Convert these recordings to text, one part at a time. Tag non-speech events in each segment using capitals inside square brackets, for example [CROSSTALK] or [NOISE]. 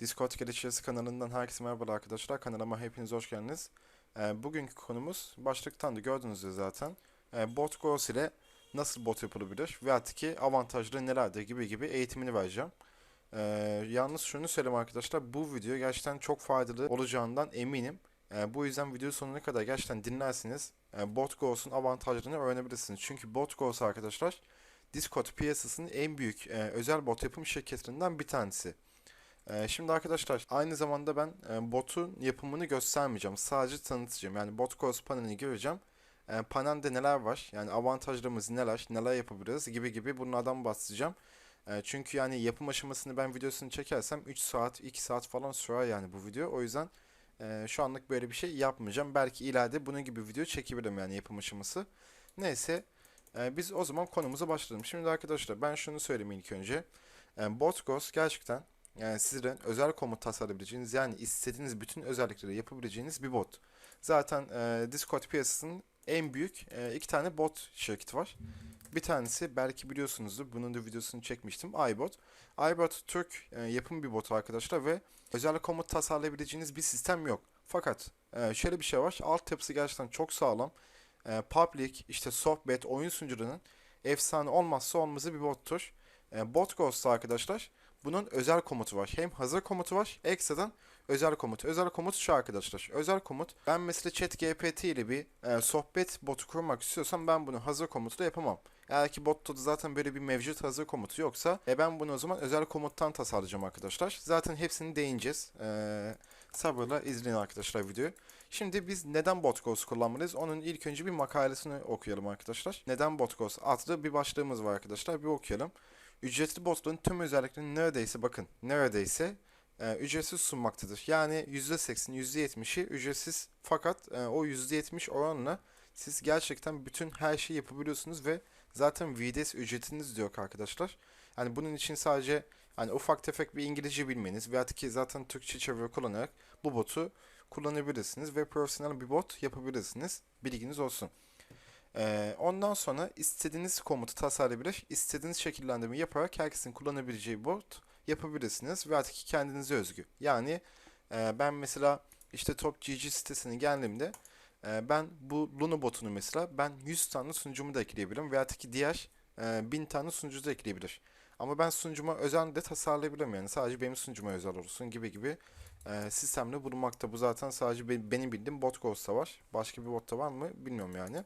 Discord geliştirisi kanalından herkese merhaba arkadaşlar. Kanalıma hepiniz hoş geldiniz. Ee, bugünkü konumuz başlıktan da gördüğünüz üzere zaten e, bot growth ile nasıl bot yapılabilir ve ki avantajları nelerdir gibi gibi eğitimini vereceğim. Ee, yalnız şunu söyleyeyim arkadaşlar bu video gerçekten çok faydalı olacağından eminim. Ee, bu yüzden video sonuna kadar gerçekten dinlersiniz. E, bot growth'un avantajlarını öğrenebilirsiniz. Çünkü bot growth arkadaşlar Discord piyasasının en büyük e, özel bot yapım şirketlerinden bir tanesi. Ee, şimdi arkadaşlar aynı zamanda ben e, botun yapımını göstermeyeceğim. Sadece tanıtacağım. Yani bot course panelini göreceğim. E, panelde neler var? Yani avantajlarımız neler? Neler yapabiliriz? Gibi gibi bunlardan bahsedeceğim. E, çünkü yani yapım aşamasını ben videosunu çekersem 3 saat 2 saat falan sürer yani bu video. O yüzden e, şu anlık böyle bir şey yapmayacağım. Belki ileride bunun gibi video çekebilirim yani yapım aşaması. Neyse e, biz o zaman konumuza başlayalım. Şimdi arkadaşlar ben şunu söyleyeyim ilk önce. Bot Ghost gerçekten yani sizden özel komut tasarlayabileceğiniz yani istediğiniz bütün özellikleri yapabileceğiniz bir bot. Zaten e, Discord piyasasının en büyük e, iki tane bot şirketi var. Bir tanesi belki biliyorsunuzdur. Bunun da videosunu çekmiştim. iBot. iBot Türk e, yapım bir bot arkadaşlar ve özel komut tasarlayabileceğiniz bir sistem yok. Fakat e, şöyle bir şey var. Altyapısı gerçekten çok sağlam. E, public, işte sohbet, oyun sunucularının efsane olmazsa olmazı bir bottur. E, bot Ghost arkadaşlar bunun özel komutu var. Hem hazır komutu var, ekstradan özel komut. Özel komut şu arkadaşlar. Özel komut ben mesela chat GPT ile bir e, sohbet botu kurmak istiyorsam ben bunu hazır komutla yapamam. Eğer ki botta da zaten böyle bir mevcut hazır komutu yoksa e ben bunu o zaman özel komuttan tasarlayacağım arkadaşlar. Zaten hepsini değineceğiz. E, sabırla izleyin arkadaşlar videoyu. Şimdi biz neden Botgos kullanmalıyız? Onun ilk önce bir makalesini okuyalım arkadaşlar. Neden Botgos adlı bir başlığımız var arkadaşlar. Bir okuyalım. Ücretli botların tüm özelliklerini neredeyse bakın neredeyse e, ücretsiz sunmaktadır. Yani %80, %70'i ücretsiz fakat e, o %70 oranla siz gerçekten bütün her şeyi yapabiliyorsunuz ve zaten VDS ücretiniz diyor arkadaşlar. Yani bunun için sadece hani ufak tefek bir İngilizce bilmeniz veya ki zaten Türkçe çeviri kullanarak bu botu kullanabilirsiniz ve profesyonel bir bot yapabilirsiniz. Bilginiz olsun. Ondan sonra istediğiniz komutu tasarlayabilir, istediğiniz şekillendirme yaparak herkesin kullanabileceği bot yapabilirsiniz ve artık kendinize özgü. Yani e, ben mesela işte Top GG sitesine geldiğimde e, ben bu Luna botunu mesela ben 100 tane sunucumu da ekleyebilirim veya ki diğer e, 1000 tane sunucu da ekleyebilir. Ama ben sunucuma özel de tasarlayabilirim yani sadece benim sunucuma özel olsun gibi gibi e, sistemle bulunmakta. Bu zaten sadece be benim bildiğim bot Ghost'ta var. Başka bir botta var mı bilmiyorum yani.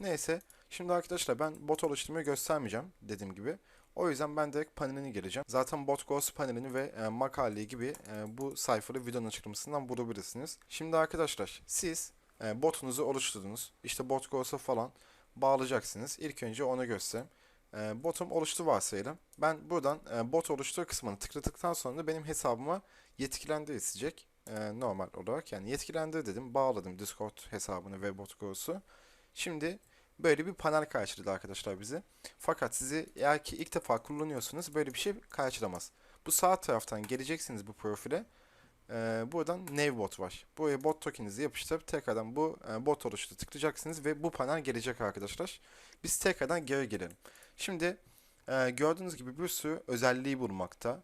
Neyse. Şimdi arkadaşlar ben bot oluşturmayı göstermeyeceğim dediğim gibi. O yüzden ben direkt paneline geleceğim. Zaten bot ghost panelini ve e, makaleyi gibi e, bu sayfalı videonun açıklamasından bulabilirsiniz. Şimdi arkadaşlar siz e, botunuzu oluşturdunuz. İşte bot ghost'a falan bağlayacaksınız. İlk önce onu göstereyim. E, botum oluştu varsayalım. Ben buradan e, bot oluştur kısmını tıkladıktan sonra benim hesabıma yetkilendir isteyecek. E, normal olarak yani yetkilendir dedim. Bağladım Discord hesabını ve bot ghost'u. Şimdi böyle bir panel karşıladı arkadaşlar bizi. Fakat sizi eğer ki ilk defa kullanıyorsunuz böyle bir şey karşılamaz. Bu sağ taraftan geleceksiniz bu profile. Ee, buradan Nav bot var. Buraya bot tokeninizi yapıştırıp tekrardan bu e, bot oluştu tıklayacaksınız ve bu panel gelecek arkadaşlar. Biz tekrardan geri gelelim. Şimdi e, gördüğünüz gibi bir sürü özelliği bulmakta.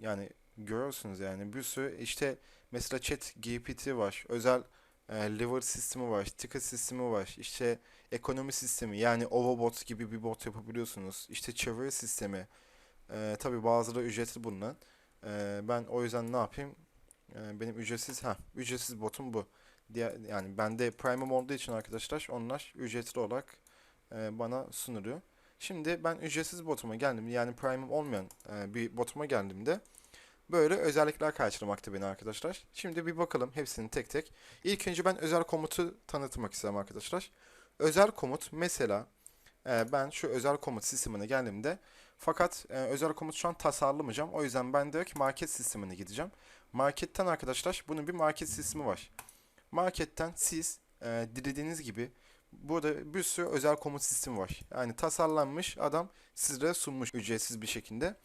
Yani görüyorsunuz yani bir sürü işte mesela chat GPT var. Özel e, liver sistemi var, ticket sistemi var, işte ekonomi sistemi yani Ovabot gibi bir bot yapabiliyorsunuz. İşte çeviri sistemi. E, tabii bazıları ücretli bulunan. E, ben o yüzden ne yapayım? E, benim ücretsiz ha ücretsiz botum bu. Diğer, yani bende Premium olduğu için arkadaşlar onlar ücretli olarak e, bana sunuluyor. Şimdi ben ücretsiz botuma geldim yani Premium olmayan e, bir botuma geldiğimde Böyle özellikler karşılamakta beni arkadaşlar. Şimdi bir bakalım hepsini tek tek. İlk önce ben özel komutu tanıtmak istedim arkadaşlar. Özel komut mesela e, ben şu özel komut sistemine geldiğimde fakat e, özel komut şu an tasarlamayacağım. O yüzden ben direkt market sistemine gideceğim. Marketten arkadaşlar bunun bir market sistemi var. Marketten siz e, dilediğiniz gibi burada bir sürü özel komut sistemi var. Yani tasarlanmış adam sizlere sunmuş ücretsiz bir şekilde.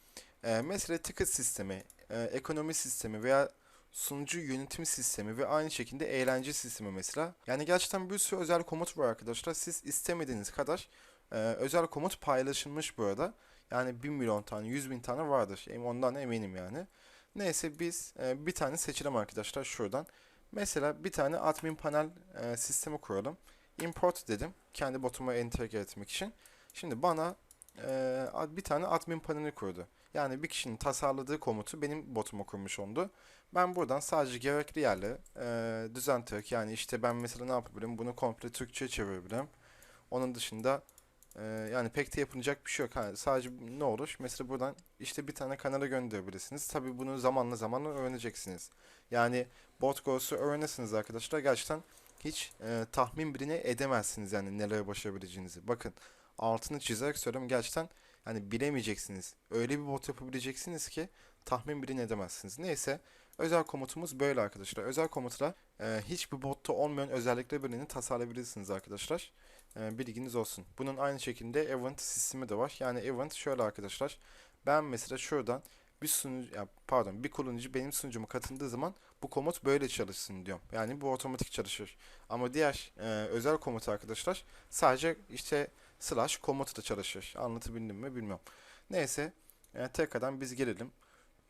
E, mesela ticket sistemi, e, ekonomi sistemi veya sunucu yönetim sistemi ve aynı şekilde eğlence sistemi mesela. Yani gerçekten bir sürü özel komut var arkadaşlar. Siz istemediğiniz kadar e, özel komut paylaşılmış burada. Yani 1 milyon tane, 100 bin tane vardır. Ondan eminim yani. Neyse biz e, bir tane seçelim arkadaşlar şuradan. Mesela bir tane admin panel sistemi kuralım. Import dedim. Kendi botuma entegre etmek için. Şimdi bana bir tane admin paneli kurdu. Yani bir kişinin tasarladığı komutu benim botuma kurmuş oldu. Ben buradan sadece gerekli yerle e, düzelterek yani işte ben mesela ne yapabilirim? Bunu komple Türkçe'ye çevirebilirim. Onun dışında e, yani pek de yapılacak bir şey yok. Ha, sadece ne olur? Mesela buradan işte bir tane kanala gönderebilirsiniz. Tabii bunu zamanla zamanla öğreneceksiniz. Yani bot go'su öğrenirsiniz arkadaşlar. Gerçekten hiç e, tahmin bile edemezsiniz yani nelere başarabileceğinizi. Bakın altını çizerek söylüyorum gerçekten hani bilemeyeceksiniz. Öyle bir bot yapabileceksiniz ki tahmin bile edemezsiniz. Neyse özel komutumuz böyle arkadaşlar. Özel komutla e, hiçbir botta olmayan özellikler birini tasarlayabilirsiniz arkadaşlar. E, bilginiz olsun. Bunun aynı şekilde event sistemi de var. Yani event şöyle arkadaşlar. Ben mesela şuradan bir sunucu ya pardon bir kullanıcı benim sunucuma katıldığı zaman bu komut böyle çalışsın diyorum. Yani bu otomatik çalışır. Ama diğer e, özel komut arkadaşlar sadece işte slash komutla çalışır. Anlatabildim mi bilmiyorum. Neyse e, tekrardan biz gelelim.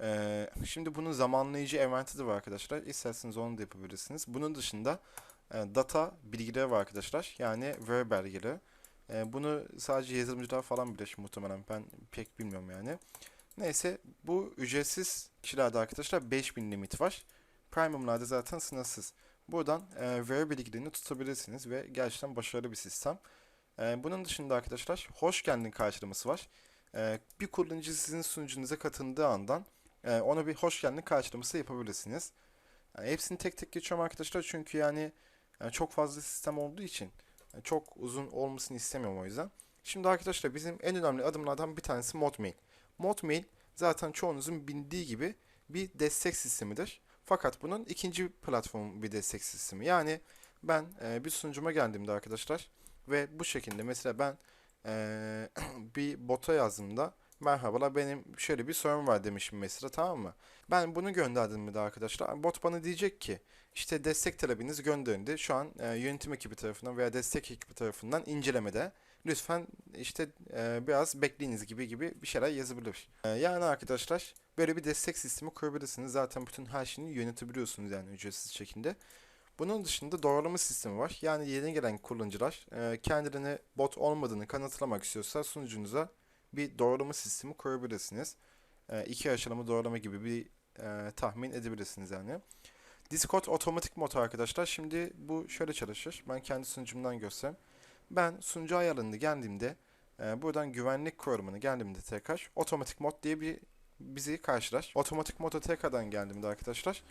E, şimdi bunun zamanlayıcı eventi de var arkadaşlar. İsterseniz onu da yapabilirsiniz. Bunun dışında e, data bilgileri var arkadaşlar. Yani ver belgeleri. E, bunu sadece yazılımcılar falan bilir muhtemelen. Ben pek bilmiyorum yani. Neyse bu ücretsiz kişilerde arkadaşlar 5000 limit var. Premium'larda zaten sınırsız. Buradan e, veri bilgilerini tutabilirsiniz ve gerçekten başarılı bir sistem. E, bunun dışında arkadaşlar hoş geldin karşılaması var. E, bir kullanıcı sizin sunucunuza katıldığı andan e, ona bir hoş geldin karşılaması yapabilirsiniz. Yani hepsini tek tek geçiyorum arkadaşlar çünkü yani, yani çok fazla sistem olduğu için yani çok uzun olmasını istemiyorum o yüzden. Şimdi arkadaşlar bizim en önemli adımlardan bir tanesi Modmail. Modmail zaten çoğunuzun bildiği gibi bir destek sistemidir. Fakat bunun ikinci platform bir destek sistemi. Yani ben e, bir sunucuma geldiğimde arkadaşlar ve bu şekilde mesela ben e, [CLEARS THROAT] bir bota yazdığımda merhabalar benim şöyle bir sorun var demişim mesela tamam mı? Ben bunu gönderdiğimde de arkadaşlar bot bana diyecek ki işte destek talebiniz gönderildi. Şu an e, yönetim ekibi tarafından veya destek ekibi tarafından incelemede. Lütfen işte e, biraz bekleyiniz gibi gibi bir şeyler yazabilir. E, yani arkadaşlar böyle bir destek sistemi kurabilirsiniz. Zaten bütün her şeyini yönetebiliyorsunuz yani ücretsiz şekilde. Bunun dışında doğrulama sistemi var. Yani yeni gelen kullanıcılar e, kendilerine bot olmadığını kanıtlamak istiyorsa sunucunuza bir doğrulama sistemi kurabilirsiniz. E, iki aşamalı doğrulama gibi bir e, tahmin edebilirsiniz yani. Discord otomatik mod arkadaşlar. Şimdi bu şöyle çalışır. Ben kendi sunucumdan göstereyim. Ben sunucu ayarlarında geldiğimde e, buradan güvenlik korumunu geldiğimde tekrar otomatik mod diye bir bizi karşılar. Otomatik moda tekrardan geldiğimde arkadaşlar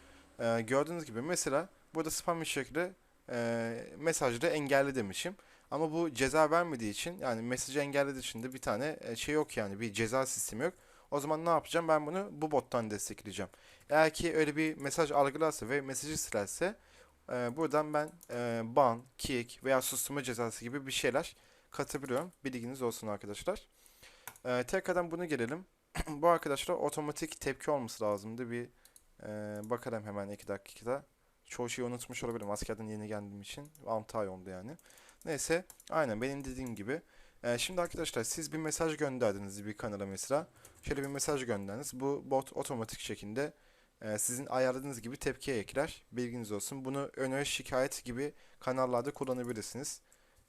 gördüğünüz gibi mesela burada spam içerikli e, mesajları engelli demişim. Ama bu ceza vermediği için yani mesajı engellediği için de bir tane e, şey yok yani bir ceza sistemi yok. O zaman ne yapacağım? Ben bunu bu bottan destekleyeceğim. Eğer ki öyle bir mesaj algılarsa ve mesajı silerse e, buradan ben e, ban, kick veya susturma cezası gibi bir şeyler katabiliyorum. Bilginiz olsun arkadaşlar. E, tekrardan bunu gelelim. [CLEARS THROAT] bu arkadaşlar otomatik tepki olması lazımdı. Bir e, bakalım hemen 2 dakikada. Çoğu şeyi unutmuş olabilirim askerden yeni geldiğim için. 6 ay oldu yani. Neyse aynen benim dediğim gibi. E, şimdi arkadaşlar siz bir mesaj gönderdiniz bir kanala mesela. Şöyle bir mesaj gönderdiniz. Bu bot otomatik şekilde e, sizin ayarladığınız gibi tepkiye ekler. Bilginiz olsun. Bunu öneri şikayet gibi kanallarda kullanabilirsiniz.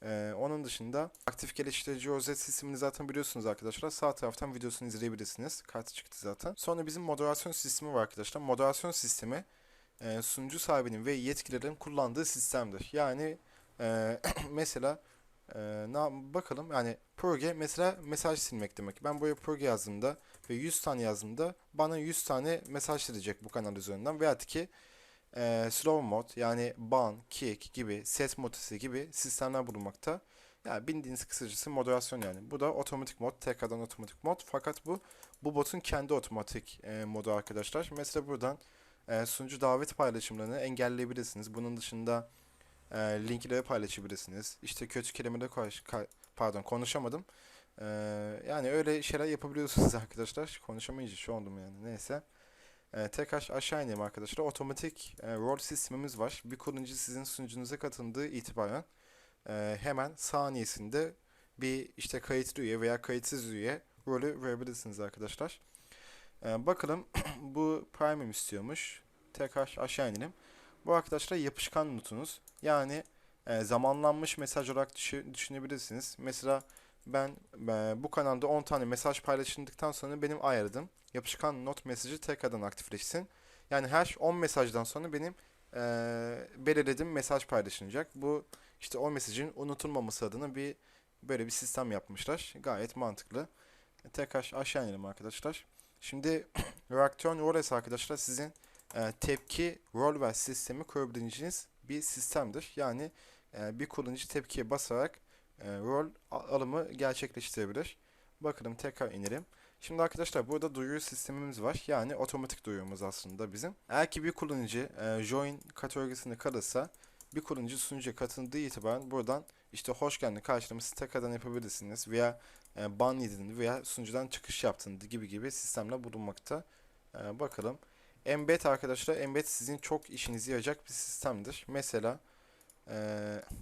Ee, onun dışında aktif geliştirici OZ sistemini zaten biliyorsunuz arkadaşlar. Sağ taraftan videosunu izleyebilirsiniz. Kartı çıktı zaten. Sonra bizim moderasyon sistemi var arkadaşlar. Moderasyon sistemi e, sunucu sahibinin ve yetkililerin kullandığı sistemdir. Yani e, [CLEARS THROAT] mesela e, bakalım yani proje mesela mesaj silmek demek. Ben buraya proje yazdığımda ve 100 tane yazdığımda bana 100 tane mesaj silecek bu kanal üzerinden. Veya ki e, slow mod yani ban, kick gibi, set modisi gibi sistemler bulunmakta. Yani bildiğiniz kısacası moderasyon yani. Bu da otomatik mod, tekrardan otomatik mod. Fakat bu bu botun kendi otomatik e, modu arkadaşlar. Mesela buradan e, sunucu davet paylaşımlarını engelleyebilirsiniz. Bunun dışında e, linkleri paylaşabilirsiniz. İşte kötü kelimeleri konuş, pardon konuşamadım. E, yani öyle şeyler yapabiliyorsunuz [LAUGHS] arkadaşlar. Konuşamayınca şu oldum yani. Neyse. Ee, tekrar aşağı ineyim arkadaşlar. Otomatik e, rol sistemimiz var. Bir kullanıcı sizin sunucunuza katıldığı itibaren e, hemen saniyesinde bir işte kayıtlı üye veya kayıtsız üye rolü verebilirsiniz arkadaşlar. Ee, bakalım [CLEARS THROAT] bu premium istiyormuş. Tekrar aşağı inelim. Bu arkadaşlar yapışkan notunuz. Yani e, zamanlanmış mesaj olarak düşü- düşünebilirsiniz. Mesela ben e, bu kanalda 10 tane mesaj paylaşıldıktan sonra benim ayarladığım yapışkan not mesajı tekrardan aktifleşsin. Yani her 10 mesajdan sonra benim e, belirlediğim mesaj paylaşılacak. Bu işte o mesajın unutulmaması adına bir böyle bir sistem yapmışlar. Gayet mantıklı. Tekrar aşağı inelim arkadaşlar. Şimdi [CLEARS THROAT] Reaction Roles arkadaşlar sizin e, tepki rol ve sistemi kurabileceğiniz bir sistemdir. Yani e, bir kullanıcı tepkiye basarak e, rol alımı gerçekleştirebilir. Bakalım tekrar inelim. Şimdi arkadaşlar burada duyuru sistemimiz var. Yani otomatik duyurumuz aslında bizim. Eğer ki bir kullanıcı e, join kategorisinde kalırsa bir kullanıcı sunucuya katıldığı itibaren buradan işte hoş geldin karşılaması tekrardan yapabilirsiniz veya ban yediğini veya sunucudan çıkış yaptığını gibi gibi sistemler bulunmakta. E, bakalım. Embed arkadaşlar, Embed sizin çok işinizi yarayacak bir sistemdir. Mesela e,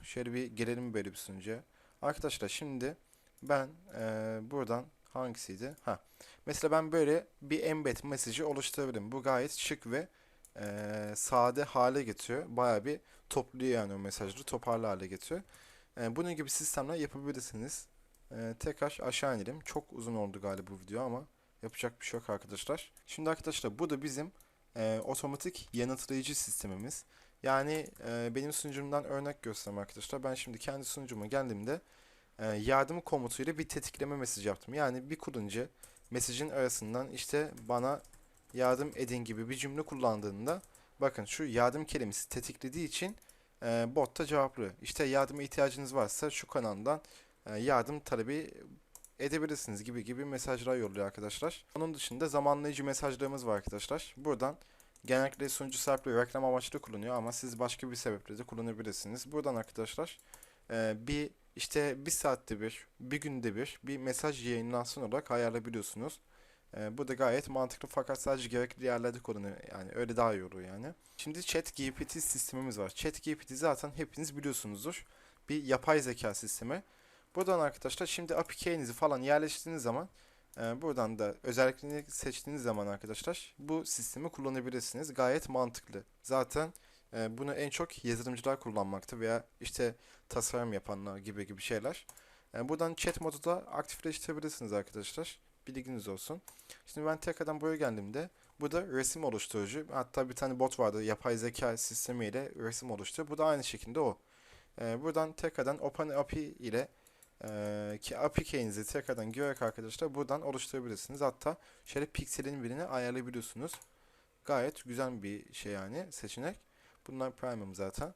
şöyle bir gelelim böyle bir sunucuya. Arkadaşlar şimdi ben e, buradan hangisiydi? Ha. Mesela ben böyle bir embed mesajı oluşturabilirim. Bu gayet şık ve e, sade hale getiriyor. Baya bir topluyor yani o mesajları toparlı hale getiriyor. E, bunun gibi sistemler yapabilirsiniz. E, tekrar aşağı inelim. Çok uzun oldu galiba bu video ama yapacak bir şey yok arkadaşlar. Şimdi arkadaşlar bu da bizim e, otomatik yanıtlayıcı sistemimiz. Yani e, benim sunucumdan örnek göstereyim arkadaşlar. Ben şimdi kendi sunucuma geldiğimde e, yardım komutuyla bir tetikleme mesajı yaptım. Yani bir kullanıcı mesajın arasından işte bana yardım edin gibi bir cümle kullandığında bakın şu yardım kelimesi tetiklediği için e, bot da cevaplıyor. İşte yardıma ihtiyacınız varsa şu kanaldan yardım talebi edebilirsiniz gibi gibi mesajlar yolluyor arkadaşlar. Onun dışında zamanlayıcı mesajlarımız var arkadaşlar. Buradan genellikle sunucu sahipleri reklam amaçlı kullanıyor ama siz başka bir sebeple de kullanabilirsiniz. Buradan arkadaşlar e, bir işte bir saatte bir, bir günde bir bir mesaj yayınlansın olarak ayarlayabiliyorsunuz. E, bu da gayet mantıklı fakat sadece gerekli yerlerde kullanıyor. Yani öyle daha iyi olur yani. Şimdi ChatGPT sistemimiz var. ChatGPT zaten hepiniz biliyorsunuzdur. Bir yapay zeka sistemi. Buradan arkadaşlar şimdi API key'inizi falan yerleştirdiğiniz zaman e, buradan da özelliklerini seçtiğiniz zaman arkadaşlar bu sistemi kullanabilirsiniz. Gayet mantıklı. Zaten e, bunu en çok yazılımcılar kullanmakta veya işte tasarım yapanlar gibi gibi şeyler. E, buradan chat modu da aktifleştirebilirsiniz arkadaşlar. Bilginiz olsun. Şimdi ben tekrardan buraya geldiğimde burada resim oluşturucu. Hatta bir tane bot vardı yapay zeka sistemiyle resim oluşturuyor. Bu da aynı şekilde o. E, buradan tekrardan OpenAPI ile ee, ki API key'inizi tekrardan girerek arkadaşlar buradan oluşturabilirsiniz. Hatta şöyle pikselin birini ayarlayabiliyorsunuz. Gayet güzel bir şey yani seçenek. Bunlar premium zaten.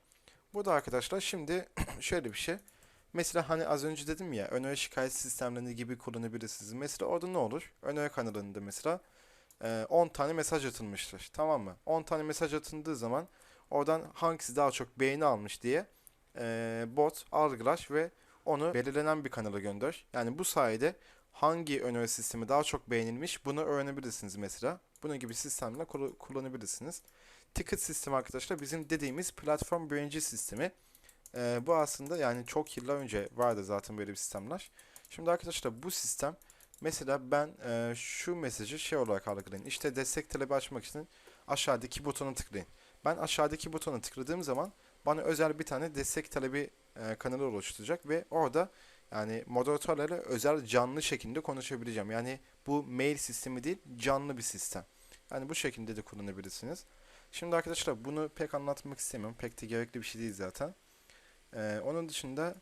Burada arkadaşlar şimdi [CLEARS THROAT] şöyle bir şey. Mesela hani az önce dedim ya öneri şikayet sistemlerini gibi kullanabilirsiniz. Mesela orada ne olur? Öneri kanalında mesela e, 10 tane mesaj atılmıştır. Tamam mı? 10 tane mesaj atıldığı zaman oradan hangisi daha çok beğeni almış diye e, bot algılar ve onu belirlenen bir kanala gönder. Yani bu sayede hangi öneri sistemi daha çok beğenilmiş bunu öğrenebilirsiniz mesela. Bunun gibi sistemler kul- kullanabilirsiniz. Ticket sistemi arkadaşlar bizim dediğimiz platform birinci sistemi. Ee, bu aslında yani çok yıllar önce vardı zaten böyle bir sistemler. Şimdi arkadaşlar bu sistem mesela ben e, şu mesajı şey olarak algılayın. İşte destek talebi açmak için aşağıdaki butona tıklayın. Ben aşağıdaki butona tıkladığım zaman bana özel bir tane destek talebi e, kanalı oluşturacak ve orada yani moderatörlerle özel canlı şekilde konuşabileceğim. Yani bu mail sistemi değil canlı bir sistem. Yani bu şekilde de kullanabilirsiniz. Şimdi arkadaşlar bunu pek anlatmak istemiyorum. Pek de gerekli bir şey değil zaten. E, onun dışında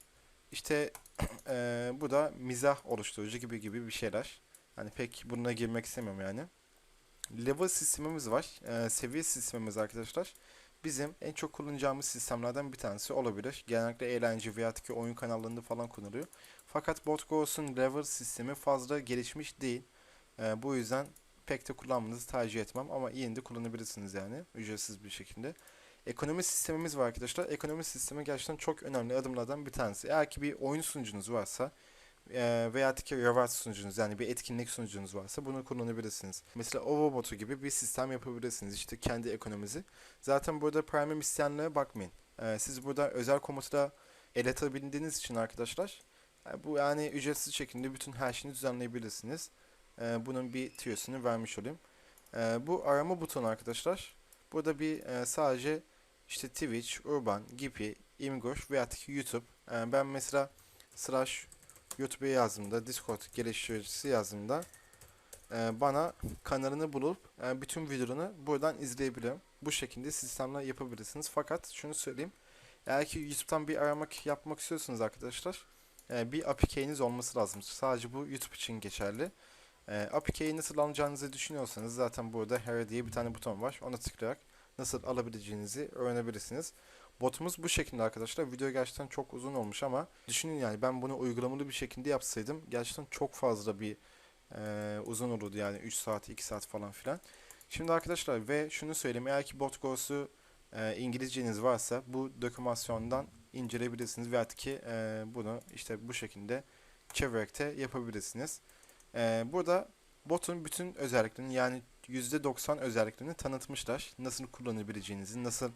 işte [CLEARS THROAT] e, bu da mizah oluşturucu gibi gibi bir şeyler. Yani pek bununla girmek istemiyorum yani. Level sistemimiz var. E, seviye sistemimiz arkadaşlar bizim en çok kullanacağımız sistemlerden bir tanesi olabilir. Genellikle eğlence veya oyun kanallarında falan kullanılıyor. Fakat BotGo'sun level sistemi fazla gelişmiş değil. Ee, bu yüzden pek de kullanmanızı tercih etmem ama yine de kullanabilirsiniz yani ücretsiz bir şekilde. Ekonomi sistemimiz var arkadaşlar. Ekonomi sistemi gerçekten çok önemli adımlardan bir tanesi. Eğer ki bir oyun sunucunuz varsa e, veya reward sunucunuz yani bir etkinlik sunucunuz varsa bunu kullanabilirsiniz. Mesela Overbot'u gibi bir sistem yapabilirsiniz. İşte kendi ekonominizi. Zaten burada premium isteyenlere bakmayın. Siz burada özel komutla el atabildiğiniz için arkadaşlar e, bu yani ücretsiz şekilde bütün her şeyini düzenleyebilirsiniz. Bunun bir tüyosunu vermiş olayım. Bu arama butonu arkadaşlar. Burada bir sadece işte Twitch, Urban, Gipi, Imgur veya YouTube. Ben mesela slash YouTube'a yazdığımda, Discord geliştiricisi yazdığımda e, bana kanalını bulup e, bütün videolarını buradan izleyebilirim. Bu şekilde sistemler yapabilirsiniz. Fakat şunu söyleyeyim. Eğer ki YouTube'dan bir aramak yapmak istiyorsanız arkadaşlar e, bir APK'niz olması lazım. Sadece bu YouTube için geçerli. E, APK'yi nasıl alacağınızı düşünüyorsanız zaten burada Here diye bir tane buton var. Ona tıklayarak nasıl alabileceğinizi öğrenebilirsiniz. Botumuz bu şekilde arkadaşlar. Video gerçekten çok uzun olmuş ama düşünün yani ben bunu uygulamalı bir şekilde yapsaydım gerçekten çok fazla bir e, uzun olurdu yani 3 saat 2 saat falan filan. Şimdi arkadaşlar ve şunu söyleyeyim eğer ki bot Go'su e, İngilizceniz varsa bu dokümasyondan inceleyebilirsiniz veya ki e, bunu işte bu şekilde çevirerek de yapabilirsiniz. E, burada botun bütün özelliklerini yani %90 özelliklerini tanıtmışlar. Nasıl kullanabileceğinizi, nasıl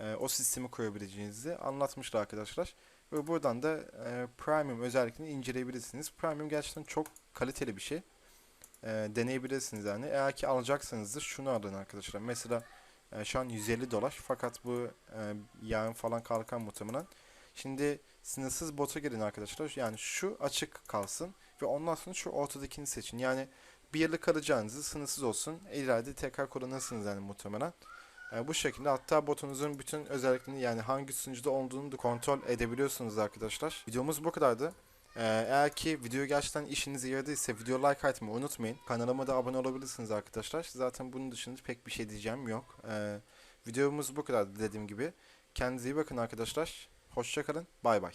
e, o sistemi koyabileceğinizi anlatmışlar arkadaşlar. Ve buradan da e, Premium özelliklerini inceleyebilirsiniz. Premium gerçekten çok kaliteli bir şey. E, deneyebilirsiniz yani. Eğer ki alacaksanızdır şunu alın arkadaşlar. Mesela e, şu an 150 dolar fakat bu e, yarın falan kalkan muhtemelen. Şimdi sınırsız bota girin arkadaşlar. Yani şu açık kalsın ve ondan sonra şu ortadakini seçin. Yani bir yıllık kalacağınızı sınırsız olsun. İleride tekrar kullanırsınız yani muhtemelen. E, bu şekilde hatta botunuzun bütün özelliklerini yani hangi sunucuda olduğunu da kontrol edebiliyorsunuz arkadaşlar. Videomuz bu kadardı. E, eğer ki video gerçekten işinize yaradıysa video like atmayı unutmayın. Kanalıma da abone olabilirsiniz arkadaşlar. Zaten bunun dışında pek bir şey diyeceğim yok. E, videomuz bu kadardı dediğim gibi. Kendinize iyi bakın arkadaşlar. Hoşçakalın. Bay bay.